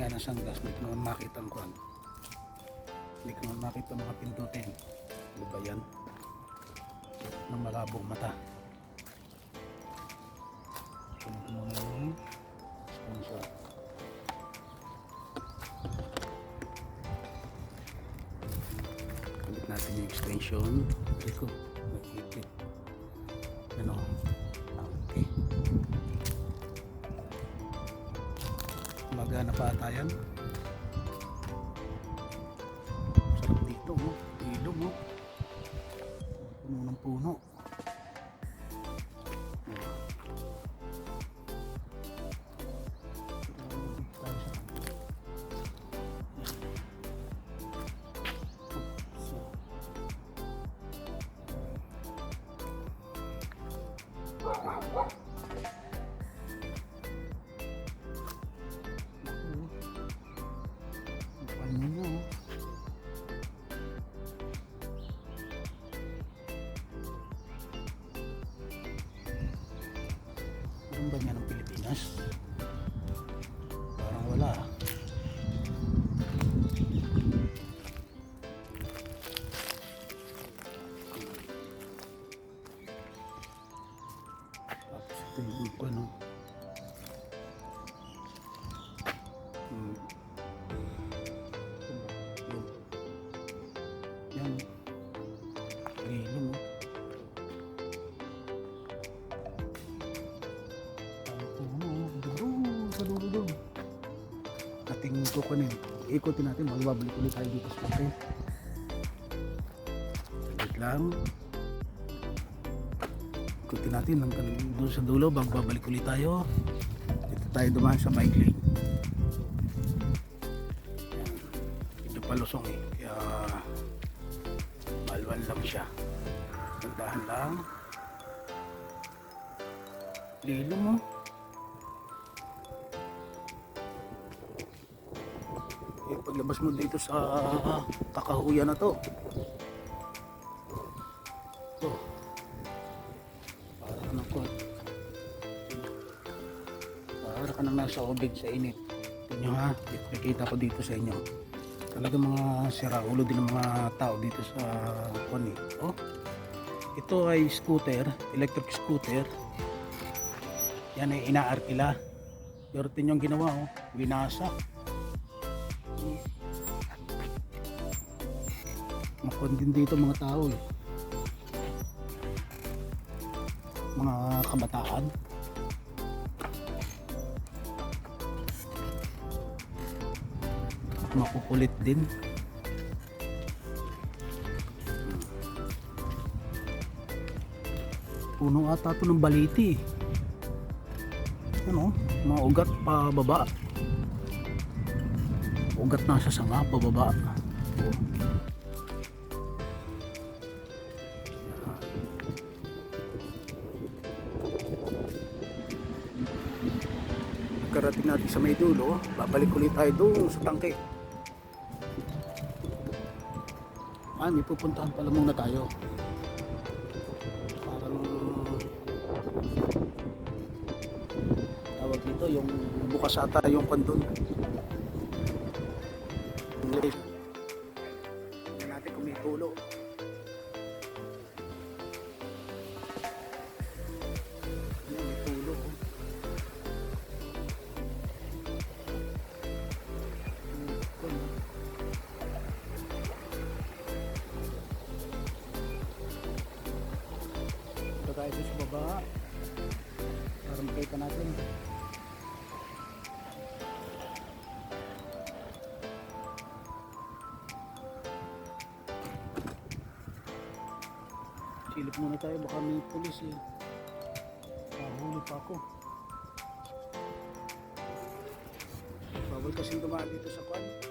Nga ng sanggas, hindi ko naman makita ang kwan. Hindi naman makita mga pindutin. Ano ba yan? Ng malabong mata. Sunod mo na yung sponsor. Ulit natin yung extension. Hindi ko. Nag-ipit. Ano? Magana Meron ba niya ng Pilipinas? Parang wala. Tapos ito yung ano. Ating kukunin. Ikutin natin. Magbabalik ulit tayo dito sa kape. Wait lang. Ikutin natin hanggang doon sa dulo. Magbabalik ulit tayo. Dito tayo dumaan sa bike lane. medyo palusong eh kaya malwan lang siya Tandahan lang lilo mo eh, paglabas mo dito sa kakahuyan na to to para ka ng kot para ka nang nasa ubig sa init Tingnan ha, nakikita ko dito sa inyo talaga mga siraulo din ng mga tao dito sa Kwani. Oh, ito ay scooter, electric scooter. Yan ay inaarkila. Pero yung ginawa, oh, binasa. Makon din dito mga tao eh. Mga kabataan. makukulit din. Puno ata ito ng baliti ano? Mga ugat pa baba. Ugat nasa sanga pa baba karating natin sa may dulo babalik ulit tayo doon sa tangke Ah, may pupuntahan pala muna tayo. Parang tawag dito yung bukas ata yung pandun. Makita natin. Silip muna tayo. Baka may pulis eh. Pahuli pa ako. Bawal kasing dumaan dito sa kwan.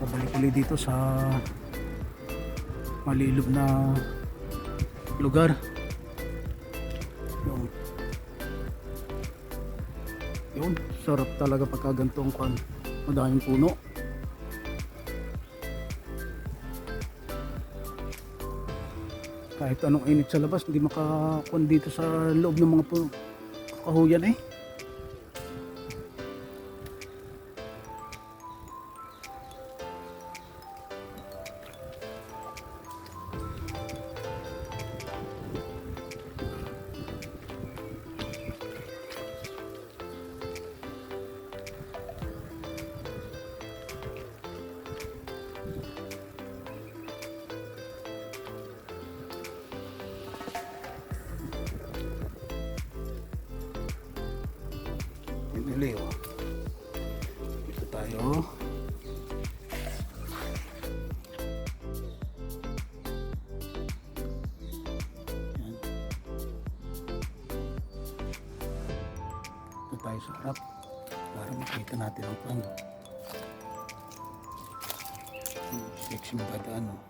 Pabalik ulit dito sa malilob na lugar. Yun. Yun, sarap talaga pagka ganitong kwan. Madaming puno. Kahit anong init sa labas, hindi makakwan dito sa loob ng mga puno. Kahuyan eh. Tayo. Yan. Dito tayo sa harap para makita natin ang pan. Sexy mo dadaan